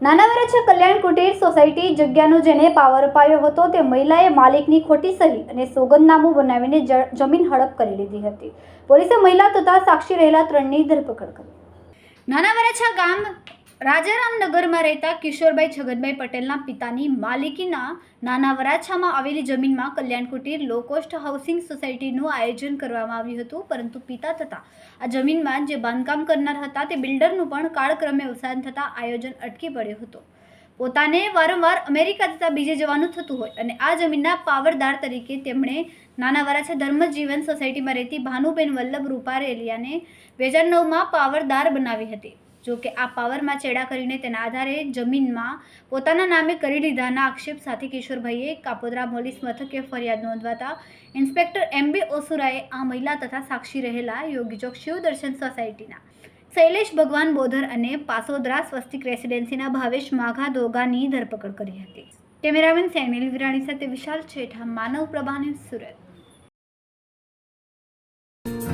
નાના વરછા કલ્યાણ કુટીર સોસાયટી જગ્યાનો જેને પાવર અપાયો હતો તે મહિલાએ માલિકની ખોટી સહી અને સોગંદનામું બનાવીને જમીન હડપ કરી લીધી હતી. પોલીસે મહિલા તથા સાક્ષી રહેલા ત્રણની ધરપકડ કરી. નાના વરછા ગામ રાજારામ નગરમાં રહેતા કિશોરભાઈ છગનભાઈ પટેલના પિતાની માલિકીના નાના વરાછામાં આવેલી જમીનમાં કલ્યાણ કુટીર લો હાઉસિંગ સોસાયટીનું આયોજન કરવામાં આવ્યું હતું, પરંતુ પિતા થતાં આ જમીનમાં જે બાંધકામ કરનાર હતા તે બિલ્ડરનું પણ કાળક્રમે અવસાન થતાં આયોજન અટકી પડ્યું હતું. પોતાને વારંવાર અમેરિકા તથા બીજે જવાનું થતું હોય અને આ જમીનના પાવરદાર તરીકે તેમણે નાના વરાછા ધર્મજીવન સોસાયટીમાં રહેતી ભાનુબેન વલ્લભ રૂપારેલિયાને બે હજાર નવમાં પાવરદાર બનાવી હતી. જો કે આ પાવરમાં ચેડા કરીને તેના આધારે જમીનમાં પોતાના નામે કરી લીધાના આક્ષેપ સાથે કિશોરભાઈએ કાપોદરા પોલીસ મથકે ફરિયાદ નોંધવાતા ઇન્સ્પેક્ટર એમ બી ઓસુરાએ આ મહિલા તથા સાક્ષી રહેલા યોગીચોક શિવ શિવદર્શન સોસાયટીના. શૈલેષ ભગવાન બોધર અને પાસોદરા સ્વસ્તિક રેસિડેન્સીના ભાવેશ માઘા દોગાની ધરપકડ કરી હતી. કેમેરામેન સેનિલ વિરાણી સાથે વિશાલ છેઠા, માનવ પ્રભાને સુરત.